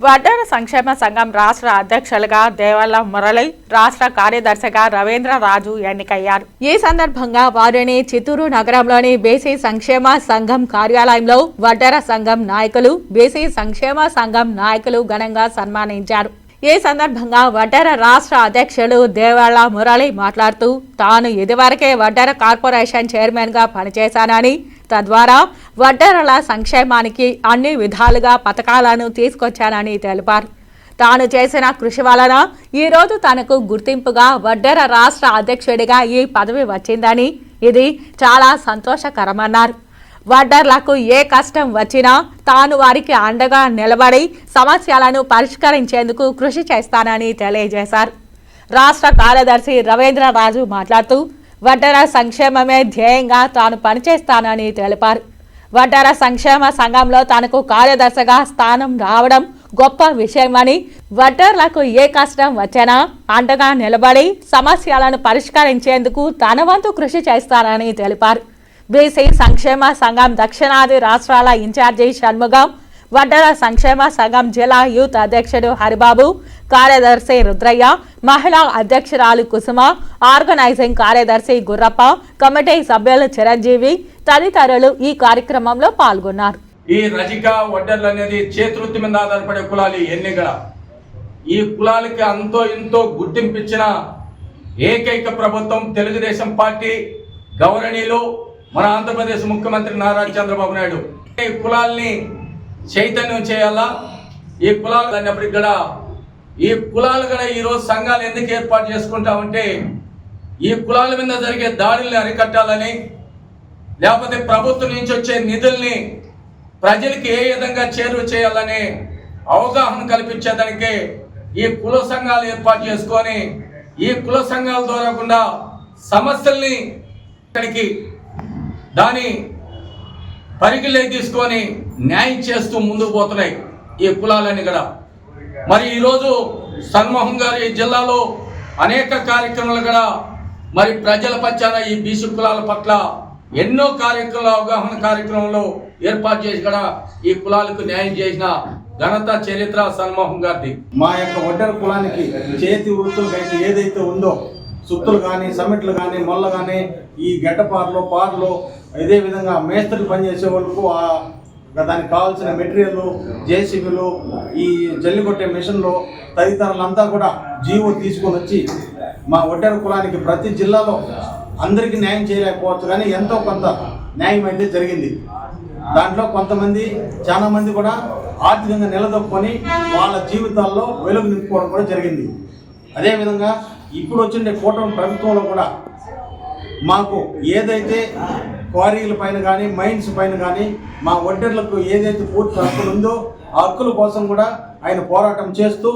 వడ్డర సంక్షేమ సంఘం రాష్ట్ర అధ్యక్షులుగా దేవల్ల మురళి రాష్ట్ర కార్యదర్శిగా రవీంద్ర రాజు ఎన్నికయ్యారు. ఈ సందర్భంగా వారిని చిత్తూరు నగరంలోని బీసీ సంక్షేమ సంఘం కార్యాలయంలో వడ్డర సంఘం నాయకులు బీసీ సంక్షేమ సంఘం నాయకులు ఘనంగా సన్మానించారు. ఈ సందర్భంగా వడ్డర రాష్ట్ర అధ్యక్షులు దేవాళ్ళ మురళి మాట్లాడుతూ తాను ఇదివరకే వడ్డర కార్పొరేషన్ చైర్మన్గా పనిచేశానని తద్వారా వడ్డరల సంక్షేమానికి అన్ని విధాలుగా పథకాలను తీసుకొచ్చానని తెలిపారు. తాను చేసిన కృషి వలన ఈ రోజు తనకు గుర్తింపుగా వడ్డెర రాష్ట్ర అధ్యక్షుడిగా ఈ పదవి వచ్చిందని ఇది చాలా సంతోషకరమన్నారు. వడ్డర్లకు ఏ కష్టం వచ్చినా తాను వారికి అండగా నిలబడి సమస్యలను పరిష్కరించేందుకు కృషి చేస్తానని తెలియజేశారు. రాష్ట్ర కార్యదర్శి రవీంద్రరాజు మాట్లాడుతూ వడ్డర సంక్షేమమే ధ్యేయంగా తాను పనిచేస్తానని తెలిపారు. వడ్డర సంక్షేమ సంఘంలో తనకు కార్యదర్శిగా స్థానం రావడం గొప్ప విషయమని వడ్డర్లకు ఏ కష్టం వచ్చినా అండగా నిలబడి సమస్యలను పరిష్కరించేందుకు తన వంతు కృషి చేస్తానని తెలిపారు. బీసీ సంక్షేమ సంఘం దక్షిణాది రాష్ట్రాల ఇన్ఛార్జి షణ్ముగం వడ్డర సంక్షేమ సంఘం జిల్లా యూత్ అధ్యక్షుడు హరిబాబు కార్యదర్శి రుద్రయ్య మహిళా అధ్యక్షురాలు కుసుమ ఆర్గనైజింగ్ కార్యదర్శి గుర్రప్ప కమిటీ సభ్యులు చిరంజీవి తదితరులు ఈ కార్యక్రమంలో పాల్గొన్నారు. ఈ రజిక వడ్డర్లు అనేది చేతివృత్తి మీద ఆధారపడే కులాలు ఎన్ని ఈ కులాలకి అంతో ఇంతో గుర్తింపించిన ఏకైక ప్రభుత్వం తెలుగుదేశం పార్టీ గౌరవనీయులు మన ఆంధ్రప్రదేశ్ ముఖ్యమంత్రి నారా చంద్రబాబు నాయుడు. ఈ కులాల్ని చైతన్యం చేయాలా? ఈ కులాలు అన్నప్పటికి కూడా ఈ కులాలు కూడా ఈరోజు సంఘాలు ఎందుకు ఏర్పాటు చేసుకుంటామంటే ఈ కులాల మీద జరిగే దాడుల్ని అరికట్టాలని లేకపోతే ప్రభుత్వం నుంచి వచ్చే నిధుల్ని ప్రజలకి ఏ విధంగా చేరువ చేయాలని అవగాహన కల్పించేదానికి ఈ కుల సంఘాలు ఏర్పాటు చేసుకొని ఈ కుల సంఘాల ద్వారా కూడా సమస్యల్ని ఇక్కడికి దాని పరిగిలోకి తీసుకొని న్యాయం చేస్తూ ముందుకు పోతున్నాయి ఈ కులాలన్నీ కూడా. మరి ఈరోజు సన్మోహన్ గారు ఈ జిల్లాలో అనేక కార్యక్రమాలు కూడా మరి ప్రజల పక్షాన ఈ బీసీ కులాల పట్ల ఎన్నో కార్యక్రమాలు అవగాహన కార్యక్రమంలో ఏర్పాటు చేసి కూడా ఈ కులాలకు న్యాయం చేసిన ఘనత చరిత్ర సన్మోహన్ గారిది. మా యొక్క ఒడ్డర కులానికి చేతి వృత్తులకైతే ఏదైతే ఉందో సుత్తులు కానీ సమిట్లు కానీ మొల్ల కానీ ఈ గడ్డపార్లు పార్లు ఇదే విధంగా మేస్త్రులు పనిచేసే వాళ్ళకు ఆ దానికి కావాల్సిన మెటీరియల్ జేసీబీలు ఈ జల్లి కొట్టే మిషన్లు తదితరులంతా కూడా జీవో తీసుకొని వచ్చి మా ఒడ్డర కులానికి ప్రతి జిల్లాలో అందరికీ న్యాయం చేయలేకపోవచ్చు కానీ ఎంతో కొంత న్యాయం అయితే జరిగింది. దాంట్లో కొంతమంది చాలా మంది కూడా ఆర్థికంగా నిలదొక్కుని వాళ్ళ జీవితాల్లో వెలుగు నింపుకోవడం కూడా జరిగింది. అదేవిధంగా ఇప్పుడు వచ్చిండే కూటమి ప్రభుత్వంలో కూడా మాకు ఏదైతే క్వారీల పైన కానీ మైన్స్ పైన కానీ మా ఒడ్డర్లకు ఏదైతే పూర్తి హక్కులు ఉందో ఆ హక్కుల కోసం కూడా ఆయన పోరాటం చేస్తూ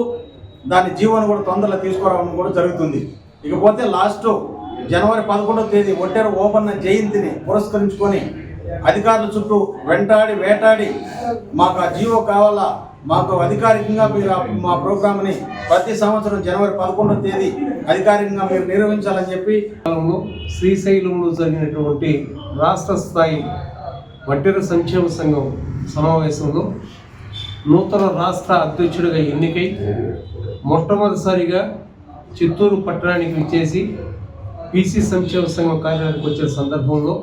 దాని జీవనం కూడా తొందరగా తీసుకురావడం కూడా జరుగుతుంది. ఇకపోతే లాస్ట్ జనవరి పదకొండవ తేదీ ఒడ్డెర ఓపెన్ జయంతిని పురస్కరించుకొని అధికారుల చుట్టూ వెంటాడి వేటాడి మాకు ఆ జీవో కావాలా? మాకు అధికారికంగా మీరు మా ప్రోగ్రామ్ని ప్రతి సంవత్సరం జనవరి పదకొండవ తేదీ అధికారికంగా మీరు నిర్వహించాలని చెప్పి శ్రీశైలంలో జరిగినటువంటి రాష్ట్ర స్థాయి వడ్డెర సంక్షేమ సంఘం సమావేశంలో నూతన రాష్ట్ర అధ్యక్షుడిగా ఎన్నికై మొట్టమొదటిసారిగా చిత్తూరు పట్టణానికి విచ్చేసి బీసీ సంక్షేమ సంఘం కార్యాలయానికి వచ్చిన సందర్భంలో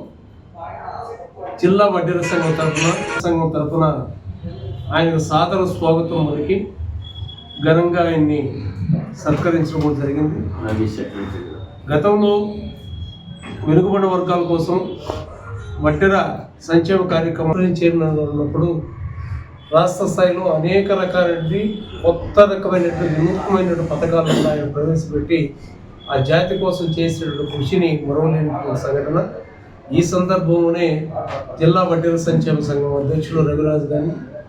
జిల్లా వడ్డెర సంఘం తరఫున సంఘం తరఫున ఆయనకు సాదర స్వాగతం మనకి ఘనంగా ఆయన్ని సత్కరించడం జరిగింది. గతంలో వెనుకబడిన వర్గాల కోసం వడ్డెర సంక్షేమ కార్యక్రమం చేరినప్పుడు ఉన్నప్పుడు రాష్ట్ర స్థాయిలో అనేక రకాలైనటువంటి కొత్త రకమైనటువంటి వినూత్నమైనటువంటి పథకాలను ఆయన ప్రవేశపెట్టి ఆ జాతి కోసం చేసినటువంటి కృషిని మరవలేని సంఘటన. ఈ సందర్భంలోనే జిల్లా వడ్డీల సంక్షేమ సంఘం అధ్యక్షులు రవిరాజు గారిని